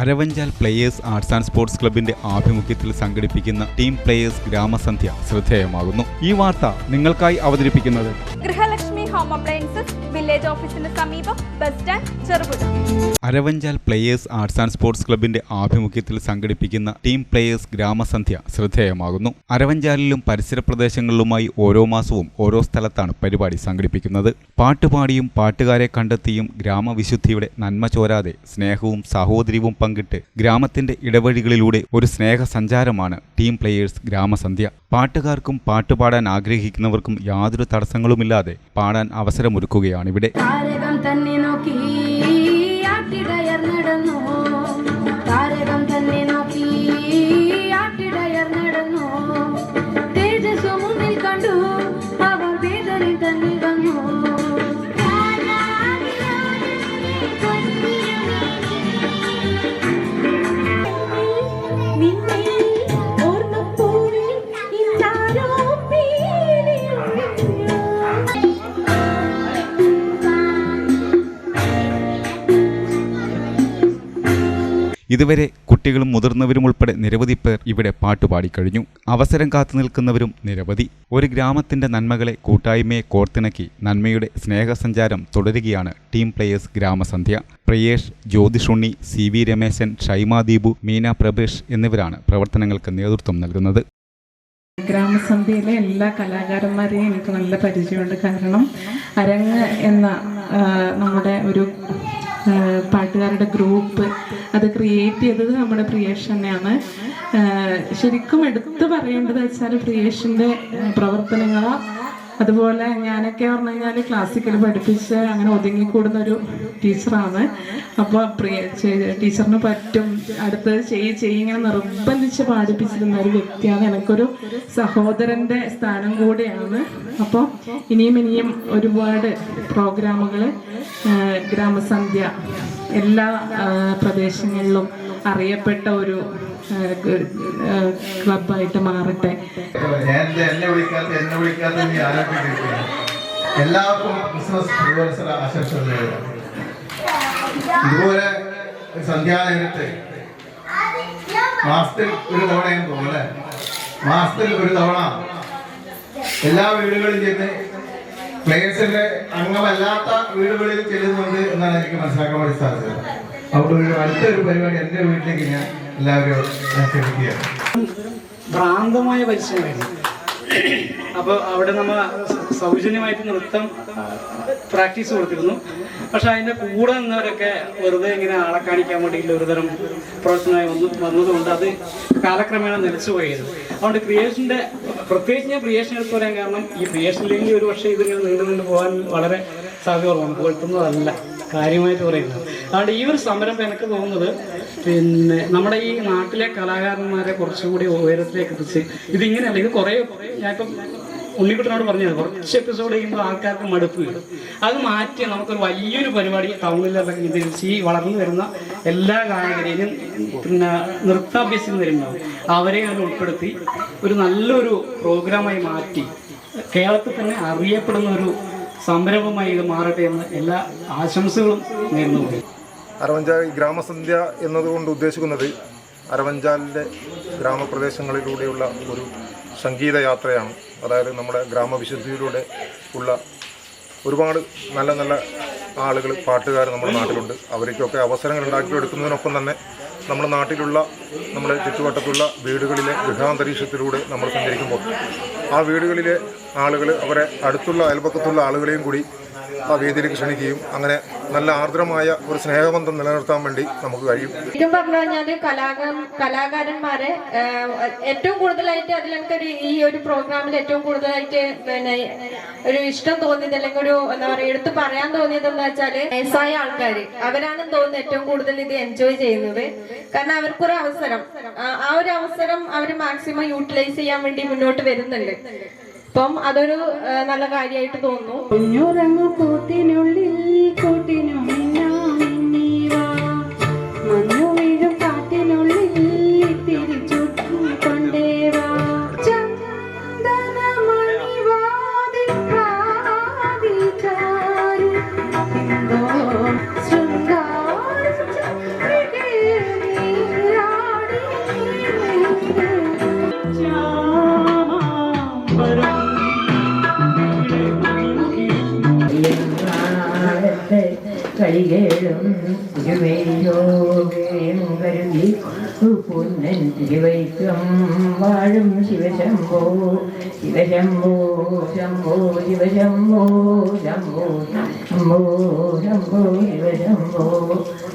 Aravanchal players arts and sports ക്ലബിന്റെ ആഭിമുഖ്യത്തിൽ സംഘടിപ്പിക്കുന്ന ടീം പ്ലേയേഴ്സ് ഗ്രാമസന്ധ്യ ശ്രദ്ധേയമാകുന്നു. ഈ വാർത്ത നിങ്ങൾക്കായി അവതരിപ്പിക്കുന്നത് ഗൃഹലക്ഷ്മി ഹോം അപ്ലയൻസസ് വില്ലേജ് ഓഫീസിന് സമീപം bus stand Cherupuzha. Aravanchal players arts and sports ക്ലബിന്റെ ആഭിമുഖ്യത്തിൽ സംഘടിപ്പിക്കുന്ന ടീം പ്ലേയേഴ്സ് ഗ്രാമസന്ധ്യ ശ്രദ്ധേയമാകുന്നു. അരവഞ്ചാലിലും പരിസര പ്രദേശങ്ങളിലുമായി ഓരോ മാസവും ഓരോ സ്ഥലത്താണ് പരിപാടി സംഘടിപ്പിക്കുന്നത്. പാട്ടുപാടിയും പാട്ടുകാരെ കണ്ടെത്തിയും ഗ്രാമവിശുദ്ധിയുടെ നന്മ ചോരാതെ സ്നേഹവും സാഹോദര്യവും പങ്കിട്ട് ഗ്രാമത്തിന്റെ ഇടവഴികളിലൂടെ ഒരു സ്നേഹ സഞ്ചാരമാണ് ടീം പ്ലേയേഴ്സ് ഗ്രാമസന്ധ്യ. പാട്ടുകാർക്കും പാട്ടുപാടാൻ ആഗ്രഹിക്കുന്നവർക്കും യാതൊരു തടസ്സങ്ങളുമില്ലാതെ പാടാൻ അവസരമൊരുക്കുകയാണിവിടെ. തന്നെ നോക്കി. ആട്ടിടയർ നടന്നു ഇതുവരെ കുട്ടികളും മുതിർന്നവരും ഉൾപ്പെടെ നിരവധി പേർ ഇവിടെ പാട്ടുപാടിക്കഴിഞ്ഞു അവസരം കാത്തു നിൽക്കുന്നവരും നിരവധി. ഒരു ഗ്രാമത്തിന്റെ നന്മകളെ കൂട്ടായ്മയെ കോർത്തിണക്കി നന്മയുടെ സ്നേഹസഞ്ചാരം തുടരുകയാണ് ടീം പ്ലേയേഴ്സ് ഗ്രാമസന്ധ്യ. പ്രിയേഷ് ജ്യോതിഷുണ്ണി സി വി രമേശൻ ഷൈമ ദീപു മീന പ്രഭേഷ് എന്നിവരാണ് പ്രവർത്തനങ്ങൾക്ക് നേതൃത്വം നൽകുന്നത്. ഗ്രാമസന്ധ്യയിലെ എല്ലാ കലാകാരന്മാരെയും എനിക്ക് നല്ല പരിചയമുണ്ട്. കാരണം അരങ്ങ് എന്ന നമ്മുടെ ഒരു പാട്ടുകാരുടെ ഗ്രൂപ്പ് അത് ക്രിയേറ്റ് ചെയ്തത് നമ്മുടെ പ്രിയേഷ് തന്നെയാണ്. ശരിക്കും എടുത്തു പറയേണ്ടത് വെച്ചാൽ പ്രിയേഷിന്റെ പ്രവർത്തനങ്ങൾ അതുപോലെ ഞാനൊക്കെ പറഞ്ഞു കഴിഞ്ഞാൽ ക്ലാസിക്കൽ പഠിപ്പിച്ച് അങ്ങനെ ഒതുങ്ങിക്കൂടുന്ന ഒരു ടീച്ചറാണ്. അപ്പോൾ പ്രിയ ടീച്ചറിന് പറ്റും. അടുത്തത് ചെയ്യ് ചെയ്യ് ഇങ്ങനെ നിർബന്ധിച്ച് പാടിപ്പിച്ചിരുന്ന ഒരു വ്യക്തിയാണ്. എനിക്കൊരു സഹോദരന്റെ സ്ഥാനം കൂടെയാണ്. അപ്പോൾ ഇനിയും ഇനിയും ഒരുപാട് പ്രോഗ്രാമുകൾ ഗ്രാമസന്ധ്യ എല്ലാ പ്രദേശങ്ങളിലും അറിയപ്പെട്ട ഒരു ക്ലബായിട്ട് മാറട്ടെ. എന്നെ എല്ലാവർക്കും ഒരു ഒരു തവണ. എല്ലാ വീടുകളിൽ ചെന്ന് പ്ലേയേഴ്സിന്റെ അംഗമല്ലാത്ത വീടുകളിൽ ചെല്ലുന്നുണ്ട് എന്നാണ് എനിക്ക് മനസ്സിലാക്കാൻ വേണ്ടി സാധിച്ചത്. അവിടെ ഒരു അടുത്തൊരു പരിപാടി എന്റെ വീട്ടിലേക്ക് ഞാൻ എല്ലാവരും ക്ഷണിക്കുകയാണ് ഭ്രാന്തമായ പരിശ്രമമായിരുന്നു അപ്പോൾ അവിടെ നമ്മൾ സൗജന്യമായിട്ട് നൃത്തം പ്രാക്ടീസ് കൊടുത്തിരുന്നു. പക്ഷെ അതിന്റെ കൂടെ നിന്നവരൊക്കെ വെറുതെ ഇങ്ങനെ ആളെ കാണിക്കാൻ വേണ്ടിയിട്ടുള്ള ഒരുതരം പ്രവർത്തനമായി വന്നു വന്നതുകൊണ്ട് അത് കാലക്രമേണ നിലച്ചു പോയിരുന്നു അതുകൊണ്ട് ക്രിയേഷന്റെ പ്രത്യേകിച്ച് ഞാൻ പ്രിയേഷൻ എടുത്തു പറയാൻ കാരണം ഈ ക്രിയേഷനിലേക്ക് ഒരു പക്ഷേ ഇതിങ്ങനെ നീണ്ടു പോകാൻ വളരെ സാധ്യത നമുക്ക് കിട്ടുന്നതല്ല കാര്യമായിട്ട് പറയുന്നത്. അതുകൊണ്ട് ഈ ഒരു സമരം എനിക്ക് തോന്നുന്നത് പിന്നെ നമ്മുടെ ഈ നാട്ടിലെ കലാകാരന്മാരെ കുറച്ചുകൂടി ഉയരത്തിലേക്ക് എത്തിച്ച് ഇതിങ്ങനെയല്ല ഇത് കുറേ ഞാനിപ്പം ഉണ്ണിക്കുട്ടനോട് പറഞ്ഞത് കുറച്ച് എപ്പിസോഡ് ചെയ്യുമ്പോൾ ആൾക്കാർക്ക് മടുപ്പ്. അത് മാറ്റി നമുക്കൊരു വലിയൊരു പരിപാടി ടൗണിലൊക്കെ കേന്ദ്രീകരിച്ച് ഈ വളർന്നു വരുന്ന എല്ലാ ഗായകരെയും പിന്നെ നൃത്താഭ്യസം വരുന്നുണ്ടാവും അവരെ അതിൽ ഉൾപ്പെടുത്തി ഒരു നല്ലൊരു പ്രോഗ്രാമായി മാറ്റി. കേരളത്തിൽ തന്നെ അറിയപ്പെടുന്ന ഒരു സംരംഭമായി ഇത് മാറട്ടെ എന്ന് എല്ലാ ആശംസകളും നേരുന്നു. അരവഞ്ചാൽ ഗ്രാമസന്ധ്യ എന്നതുകൊണ്ട് ഉദ്ദേശിക്കുന്നത് അരവഞ്ചാലിന്റെ ഗ്രാമപ്രദേശങ്ങളിലൂടെയുള്ള ഒരു സംഗീത യാത്രയാണ് അതായത് നമ്മുടെ ഗ്രാമവിശുദ്ധിയിലൂടെ ഉള്ള ഒരുപാട് നല്ല നല്ല ആളുകൾ പാട്ടുകാർ നമ്മുടെ നാട്ടിലുണ്ട്. അവർക്കൊക്കെ അവസരങ്ങൾ ഉണ്ടാക്കിയെടുക്കുന്നതിനൊപ്പം തന്നെ നമ്മുടെ നാട്ടിലുള്ള നമ്മുടെ ചുറ്റുവട്ടത്തുള്ള വീടുകളിലെ ഗൃഹാന്തരീക്ഷത്തിലൂടെ നമ്മൾ സഞ്ചരിക്കുമ്പോൾ ആ വീടുകളിലെ ആളുകൾ അവരെ അടുത്തുള്ള അയൽപക്കത്തുള്ള ആളുകളെയും കൂടി ആ വേദിയിലേക്ക് ക്ഷണിക്കുകയും അങ്ങനെ നല്ല ആർദ്രമായ ഒരു സ്നേഹബന്ധം നിലനിർത്താൻ വേണ്ടി നമുക്ക് കഴിയും. ശരിക്കും പറഞ്ഞു കലാകാര കലാകാരന്മാരെ ഏറ്റവും കൂടുതലായിട്ട് അതിൽ എനിക്കൊരു ഈ ഒരു പ്രോഗ്രാമിൽ ഏറ്റവും കൂടുതലായിട്ട് പിന്നെ ഒരു ഇഷ്ടം തോന്നിയത് അല്ലെങ്കിൽ ഒരു എന്താ പറയാ എടുത്തു പറയാൻ തോന്നിയത് എന്ന് വെച്ചാൽ വയസ്സായ ആൾക്കാർ അവരാണെന്ന് തോന്നുന്നത് ഏറ്റവും കൂടുതൽ ഇത് എൻജോയ് ചെയ്യുന്നത്. കാരണം അവർക്കൊരു അവസരം. ആ ഒരു അവസരം അവർ മാക്സിമം യൂട്ടിലൈസ് ചെയ്യാൻ വേണ്ടി മുന്നോട്ട് വരുന്നുണ്ട്. അപ്പം അതൊരു നല്ല കാര്യമായിട്ട് തോന്നുന്നു. കുഞ്ഞുറങ്ങു കൂട്ടിനുള്ളിൽ കൈകളും തിരുവൈലോകയും കരുതി പൊന്നൻ തിരുവൈക്കം വാഴും ശിവശംഭോ ശിവശംഭോ ശംഭോ ശിവശംഭോ ശംഭോ ശംഭോ ശംഭോ ശിവശംഭോ.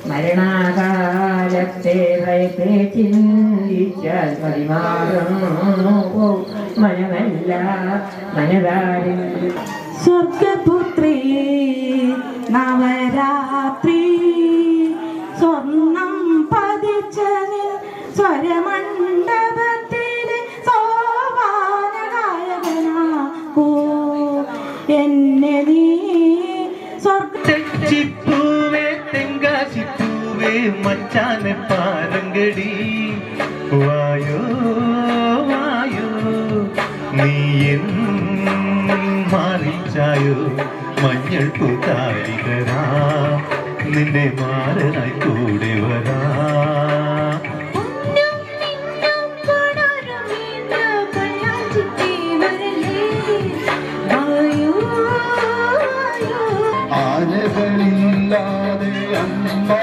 മരണകാലത്തെ ഭയത്തെ ചിന്തിച്ചാൽ പരിമാറും മനമല്ല മനതാരിൽ സ്വർഗപുത്രി നവരാത്രി. സ്വർണം പതിച്ചതിൽ സ്വരമണ്ഡപത്തിലെ സോപാനഗായകനാകൂ എന്നെ നീ സ്വർഗിപ്പൂവേ തെങ്കാശിപ്പൂവേ മച്ചാനെ പാരങ്കടി വായോ മഞ്ഞൾ പൂത്താരികരാ നിന്നെ മാറനായി കൂടെ വരാ. ആനകളില്ലാതെ അമ്പാരിയില്ലാതെ